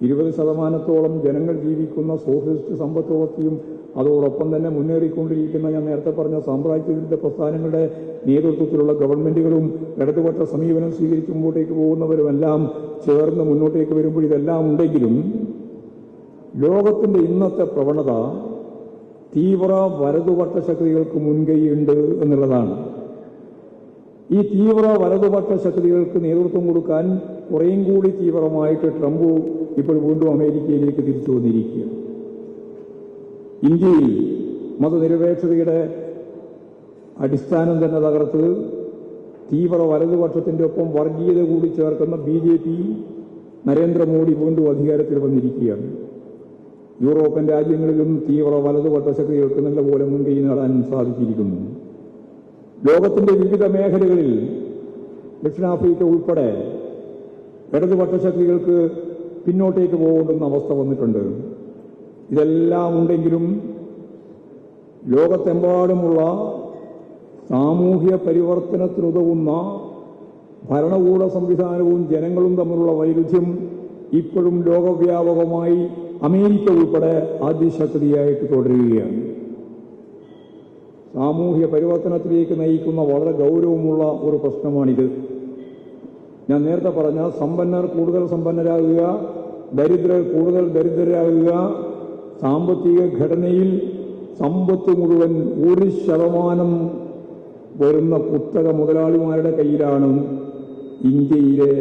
ഇരുപത് ശതമാനത്തോളം ജനങ്ങൾ ജീവിക്കുന്ന സോഷ്യലിസ്റ്റ് സമ്പദ് വ്യവസ്ഥയും അതോടൊപ്പം തന്നെ മുന്നേറിക്കൊണ്ടിരിക്കുന്ന ഞാൻ നേരത്തെ പറഞ്ഞ സാമ്രാജ്യ വിരുദ്ധ പ്രസ്ഥാനങ്ങളുടെ നേതൃത്വത്തിലുള്ള ഗവൺമെന്റുകളും ഇടതുപക്ഷ സമീപനം സ്വീകരിച്ച് മുമ്പോട്ടേക്ക് പോകുന്നവരുമെല്ലാം ചേർന്ന് മുന്നോട്ടേക്ക് വരുമ്പോൾ ഇതെല്ലാം ഉണ്ടെങ്കിലും ലോകത്തിന്റെ ഇന്നത്തെ പ്രവണത തീവ്ര വലതുപക്ഷ ശക്തികൾക്ക് മുൻകൈയുണ്ട് എന്നുള്ളതാണ്. ഈ തീവ്ര വലതുപക്ഷ ശക്തികൾക്ക് നേതൃത്വം കൊടുക്കാൻ കുറേയും കൂടി തീവ്രമായിട്ട് ട്രംപ് ഇപ്പോൾ വീണ്ടും അമേരിക്കയിലേക്ക് തിരിച്ചു വന്നിരിക്കുക. ഇന്ത്യയിൽ മതനിരപേക്ഷതയുടെ അടിസ്ഥാനം തന്നെ തകർത്ത് തീവ്ര വലതുപക്ഷത്തിന്റെ ഒപ്പം വർഗീയത കൂടി ചേർക്കുന്ന ബി ജെ പി നരേന്ദ്രമോദി വീണ്ടും അധികാരത്തിൽ വന്നിരിക്കുകയാണ്. യൂറോപ്യൻ രാജ്യങ്ങളിലും തീവ്ര വലതുപക്ഷ ശക്തികൾക്ക് നല്ലപോലെ മുൻകൈ നേടാൻ സാധിച്ചിരിക്കുന്നു. ലോകത്തിന്റെ വിവിധ മേഖലകളിൽ ദക്ഷിണാഫ്രിക്ക ഉൾപ്പെടെ ഇടതുപക്ഷ ശക്തികൾക്ക് പിന്നോട്ടേക്ക് പോകേണ്ടുന്ന അവസ്ഥ വന്നിട്ടുണ്ട്. ഇതെല്ലാം ഉണ്ടെങ്കിലും ലോകത്തെമ്പാടുമുള്ള സാമൂഹ്യ പരിവർത്തനത്തിനുതകുന്ന ഭരണകൂട സംവിധാനവും ജനങ്ങളും തമ്മിലുള്ള വൈരുദ്ധ്യം ഇപ്പോഴും ലോകവ്യാപകമായി അമേരിക്ക ഉൾപ്പെടെ ആദ്യശക്തിയായിട്ട് തുടരുകയാണ്. സാമൂഹ്യ പരിവർത്തനത്തിലേക്ക് നയിക്കുന്ന വളരെ ഗൗരവമുള്ള ഒരു പ്രശ്നമാണിത്. ഞാൻ നേരത്തെ പറഞ്ഞ സമ്പന്നർ കൂടുതൽ സമ്പന്നരാകുക ദരിദ്രർ കൂടുതൽ ദരിദ്രരാകുക സാമ്പത്തിക ഘടനയിൽ സമ്പത്ത് മുഴുവൻ ഒരു ശതമാനം വരുന്ന കുത്തക മുതലാളിമാരുടെ കയ്യിലാണ് ഇന്ത്യയിലെ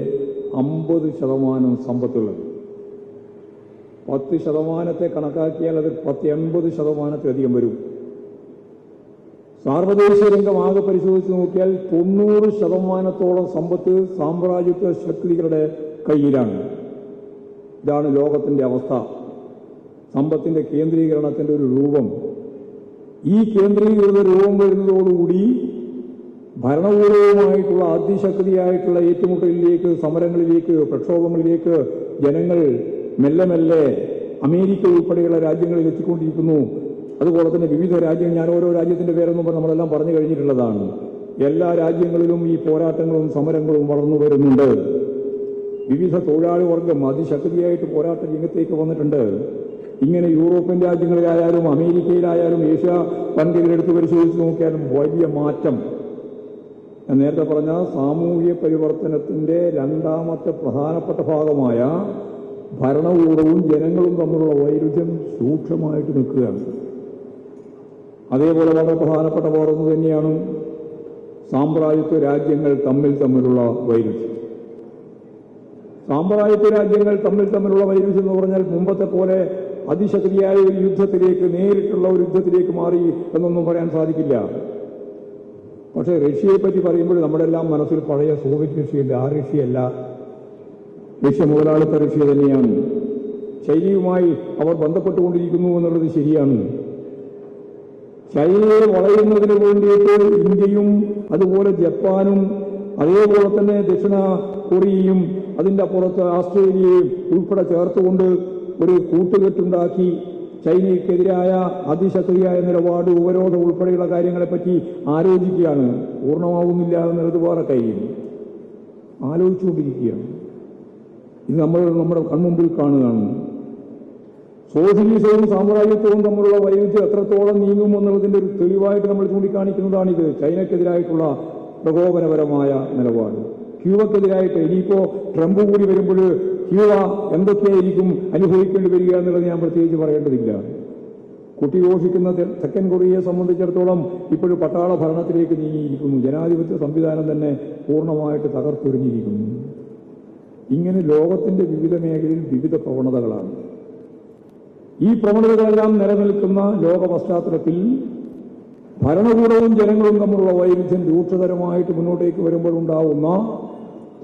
അമ്പത് ശതമാനം സമ്പത്തുള്ളത്. പത്ത് ശതമാനത്തെ കണക്കാക്കിയാൽ അത് പത്ത് എൺപത് ശതമാനത്തിലധികം വരും. സാർവദേശീയ രംഗം ആകെ പരിശോധിച്ച് നോക്കിയാൽ തൊണ്ണൂറ് ശതമാനത്തോളം സമ്പത്ത് സാമ്രാജ്യത്വ ശക്തികളുടെ കയ്യിലാണ്. ഇതാണ് ലോകത്തിന്റെ അവസ്ഥ. സമ്പത്തിന്റെ കേന്ദ്രീകരണത്തിന്റെ ഒരു രൂപം. ഈ കേന്ദ്രീകൃത രൂപം വരുന്നതോടുകൂടി ഭരണകൂടവുമായിട്ടുള്ള അതിശക്തിയായിട്ടുള്ള ഏറ്റുമുട്ടലിലേക്ക് സമരങ്ങളിലേക്ക് പ്രക്ഷോഭങ്ങളിലേക്ക് ജനങ്ങൾ മെല്ലെ മെല്ലെ അമേരിക്ക ഉൾപ്പെടെയുള്ള രാജ്യങ്ങളിൽ എത്തിക്കൊണ്ടിരിക്കുന്നു. അതുപോലെ തന്നെ വിവിധ രാജ്യങ്ങൾ ഞാൻ ഓരോ രാജ്യത്തിന്റെ പേരൊന്നും പറഞ്ഞ് നമ്മളെല്ലാം പറഞ്ഞു കഴിഞ്ഞിട്ടുള്ളതാണ്. എല്ലാ രാജ്യങ്ങളിലും ഈ പോരാട്ടങ്ങളും സമരങ്ങളും വളർന്നു വരുന്നുണ്ട്. വിവിധ തൊഴിലാളി വർഗം അതിശക്തിയായിട്ട് പോരാട്ട രംഗത്തേക്ക് വന്നിട്ടുണ്ട്. ഇങ്ങനെ യൂറോപ്യൻ രാജ്യങ്ങളിലായാലും അമേരിക്കയിലായാലും ഏഷ്യ വൻകരയിലെടുത്ത് പരിശോധിച്ച് നോക്കിയാലും വലിയ മാറ്റം. ഞാൻ നേരത്തെ പറഞ്ഞ സാമൂഹ്യ പരിവർത്തനത്തിന്റെ രണ്ടാമത്തെ പ്രധാനപ്പെട്ട ഭാഗമായ ഭരണകൂടവും ജനങ്ങളും തമ്മിലുള്ള വൈരുദ്ധ്യം സൂക്ഷ്മമായിട്ട് നിൽക്കുകയാണ്. അതേപോലെ വളരെ പ്രധാനപ്പെട്ട വേറൊന്നു തന്നെയാണ് സാമ്രാജ്യത്വ രാജ്യങ്ങൾ തമ്മിൽ തമ്മിലുള്ള വൈരുദ്ധ്യം. സാമ്രാജ്യത്വ രാജ്യങ്ങൾ തമ്മിൽ തമ്മിലുള്ള വൈരുദ്ധ്യം എന്ന് പറഞ്ഞാൽ മുമ്പത്തെ പോലെ അതിശക്തിയായ ഒരു യുദ്ധത്തിലേക്ക് നേരിട്ടുള്ള ഒരു യുദ്ധത്തിലേക്ക് മാറി എന്നൊന്നും പറയാൻ സാധിക്കില്ല. പക്ഷെ റഷ്യയെ പറ്റി പറയുമ്പോൾ നമ്മുടെ എല്ലാം മനസ്സിൽ പഴയ സോവിയറ്റ് റഷ്യയില്ല ആ റഷ്യയല്ല. റഷ്യ മുതലാളിത്ത റഷ്യ തന്നെയാണ്. ചൈനയുമായി അവർ ബന്ധപ്പെട്ടുകൊണ്ടിരിക്കുന്നു എന്നുള്ളത് ശരിയാണ്. ചൈനയെ വളയുന്നതിന് വേണ്ടിയിട്ട് ഇന്ത്യയും അതുപോലെ ജപ്പാനും അതേപോലെ തന്നെ ദക്ഷിണ കൊറിയയും അതിന്റെ അപ്പുറത്ത് ആസ്ട്രേലിയയും ഉൾപ്പെടെ ചേർത്തുകൊണ്ട് ഒരു കൂട്ടുകെട്ടുണ്ടാക്കി ചൈനയ്ക്കെതിരായ അതിശക്തിയായ നിലപാട് ഉപരോധം ഉൾപ്പെടെയുള്ള കാര്യങ്ങളെപ്പറ്റി ആലോചിക്കുകയാണ്. പൂർണമാവുന്നില്ല എന്നുള്ളത് വേറെ കാര്യം. ആലോചിച്ചുകൊണ്ടിരിക്കുകയാണ്. ഇത് നമ്മൾ നമ്മുടെ കൺമുമ്പിൽ കാണുകയാണ്. സോഷ്യലിസവും സാമ്രാജ്യത്വവും തമ്മിലുള്ള വൈവിധ്യം എത്രത്തോളം നീങ്ങും എന്നുള്ളതിന്റെ ഒരു തെളിവായിട്ട് നമ്മൾ ചൂണ്ടിക്കാണിക്കുന്നതാണിത്. ചൈനക്കെതിരായിട്ടുള്ള പ്രകോപനപരമായ നിലപാട്. ക്യൂബക്കെതിരായിട്ട് ഇനിയിപ്പോ ട്രംപ് കൂടി വരുമ്പോൾ ക്യൂബ എന്തൊക്കെയായിരിക്കും അനുഭവിക്കേണ്ടി വരിക എന്നുള്ളത് ഞാൻ പ്രത്യേകിച്ച് പറയേണ്ടതില്ല. കുട്ടി ഘോഷിക്കുന്ന തെക്കൻ കൊറിയയെ സംബന്ധിച്ചിടത്തോളം ഇപ്പോഴും പട്ടാള ഭരണത്തിലേക്ക് നീങ്ങിയിരിക്കുന്നു. ജനാധിപത്യ സംവിധാനം തന്നെ പൂർണമായിട്ട് തകർത്തൊരിഞ്ഞിരിക്കുന്നു ഇങ്ങനെ ലോകത്തിന്റെ വിവിധ മേഖലയിൽ വിവിധ പ്രവണതകളാണ്. ഈ പ്രവണതകളെല്ലാം നിലനിൽക്കുന്ന ലോക പശ്ചാത്തലത്തിൽ ഭരണകൂടവും ജനങ്ങളും തമ്മിലുള്ള വൈരുദ്ധ്യം രൂക്ഷതരമായിട്ട് മുന്നോട്ടേക്ക് വരുമ്പോഴുണ്ടാവുന്ന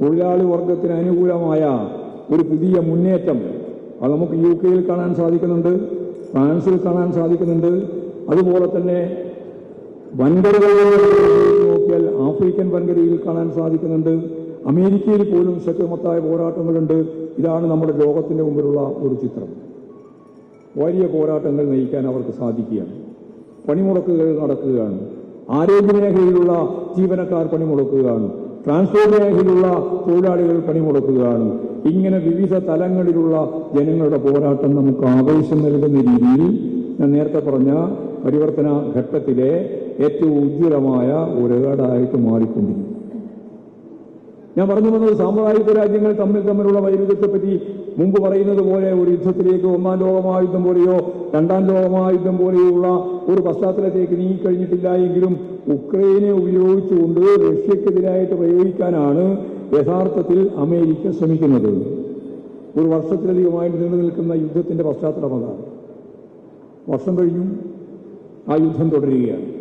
തൊഴിലാളി വർഗത്തിന് അനുകൂലമായ ഒരു പുതിയ മുന്നേറ്റം. അത് നമുക്ക് യു കെയിൽ കാണാൻ സാധിക്കുന്നുണ്ട് ഫ്രാൻസിൽ കാണാൻ സാധിക്കുന്നുണ്ട്. അതുപോലെ തന്നെ വൻകരകളിൽ നോക്കിയാൽ ആഫ്രിക്കൻ വൻകരയിൽ കാണാൻ സാധിക്കുന്നുണ്ട്. അമേരിക്കയിൽ പോലും ശക്തിമത്തായ പോരാട്ടങ്ങളുണ്ട്. ഇതാണ് നമ്മുടെ ലോകത്തിന്റെ മുമ്പിലുള്ള ഒരു ചിത്രം. വലിയ പോരാട്ടങ്ങൾ നയിക്കാൻ അവർക്ക് സാധിക്കുകയാണ്. പണിമുടക്കുകൾ നടക്കുകയാണ്. ആരോഗ്യ മേഖലയിലുള്ള ജീവനക്കാർ പണിമുടക്കുകയാണ്. ട്രാൻസ്പോർട്ട് മേഖലയിലുള്ള തൊഴിലാളികൾ പണിമുടക്കുകയാണ്. ഇങ്ങനെ വിവിധ തലങ്ങളിലുള്ള ജനങ്ങളുടെ പോരാട്ടം നമുക്ക് ആവേശം നൽകുന്ന രീതിയിൽ ഞാൻ നേരത്തെ പറഞ്ഞ പരിവർത്തന ഘട്ടത്തിലെ ഏറ്റവും ഉജ്ജ്വലമായ ഒരു ഏടായിട്ട് മാറിക്കൊണ്ടിരിക്കും ഞാൻ പറഞ്ഞു വന്നത് സാമ്പ്രദായിക രാജ്യങ്ങൾ തമ്മിൽ തമ്മിലുള്ള വൈരുദ്ധ്യത്തെപ്പറ്റി മുമ്പ് പറയുന്നത് പോലെ ഒരു യുദ്ധത്തിലേക്ക് ഒന്നാം ലോകമഹായുദ്ധം പോലെയോ രണ്ടാം ലോകമഹായുദ്ധം പോലെയുള്ള ഒരു പശ്ചാത്തലത്തിലേക്ക് നീങ്ങിക്കഴിഞ്ഞിട്ടില്ല എങ്കിലും ഉക്രൈനെ ഉപയോഗിച്ചുകൊണ്ട് റഷ്യക്കെതിരായിട്ട് പ്രയോഗിക്കാനാണ് യഥാർത്ഥത്തിൽ അമേരിക്ക ശ്രമിക്കുന്നത്. ഒരു വർഷത്തിലധികമായിട്ട് നീണ്ടു നിൽക്കുന്ന യുദ്ധത്തിന്റെ പശ്ചാത്തലം അതാണ്. വർഷം കഴിഞ്ഞു ആ യുദ്ധം തുടരുകയാണ്.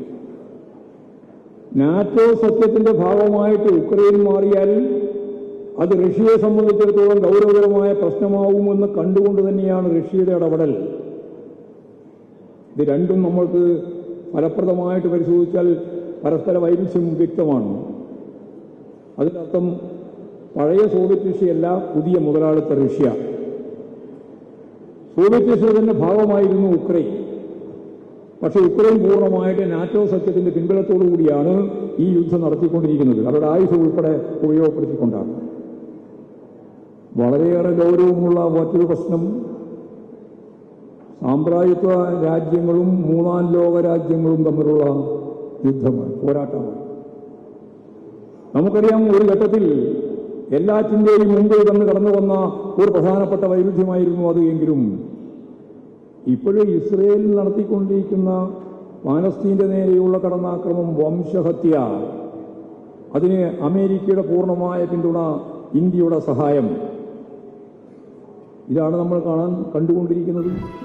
നാറ്റോ സത്യത്തിന്റെ ഭാഗമായിട്ട് ഉക്രൈൻ മാറിയാൽ അത് റഷ്യയെ സംബന്ധിച്ചിടത്തോളം ഗൗരവകരമായ പ്രശ്നമാവുമെന്ന് കണ്ടുകൊണ്ട് തന്നെയാണ് റഷ്യയുടെ ഇടപെടൽ. ഇത് രണ്ടും നമ്മൾക്ക് ഫലപ്രദമായിട്ട് പരിശോധിച്ചാൽ പരസ്പര വൈരുദ്ധ്യം വ്യക്തമാണ്. അതിനർത്ഥം പഴയ സോവിയറ്റ് റഷ്യയല്ല പുതിയ മുതലാളിത്ത റഷ്യ. സോവിയറ്റ് റഷ്യയുടെ തന്നെ ഭാഗമായിരുന്നു ഉക്രൈൻ. പക്ഷെ ഇത്രയും പൂർണമായിട്ട് നാറ്റോ സഖ്യത്തിന്റെ പിൻബലത്തോടു കൂടിയാണ് ഈ യുദ്ധം നടത്തിക്കൊണ്ടിരിക്കുന്നത്. അവരുടെ ആയുധം ഉൾപ്പെടെ ഉപയോഗപ്പെടുത്തിക്കൊണ്ടാണ്. വളരെയേറെ ഗൗരവമുള്ള മറ്റൊരു പ്രശ്നം സാമ്പ്രായത്വ രാജ്യങ്ങളും മൂന്നാം ലോക രാജ്യങ്ങളും തമ്മിലുള്ള യുദ്ധമാണ് പോരാട്ടമാണ്. നമുക്കറിയാം ഒരു ഘട്ടത്തിൽ എല്ലാറ്റിന്റെയും മുമ്പിൽ തന്നെ കടന്നു വന്ന ഒരു പ്രധാനപ്പെട്ട വൈരുദ്ധ്യമായിരുന്നു അത് എങ്കിലും ഇപ്പോഴും ഇസ്രയേലിൽ നടത്തിക്കൊണ്ടിരിക്കുന്ന പാലസ്തീന്റെ നേരെയുള്ള കടന്നാക്രമം വംശഹത്യ. അതിന് അമേരിക്കയുടെ പൂർണമായ പിന്തുണ ഇന്ത്യയുടെ സഹായം. ഇതാണ് നമ്മൾ കാണാൻ കണ്ടുകൊണ്ടിരിക്കുന്നത്.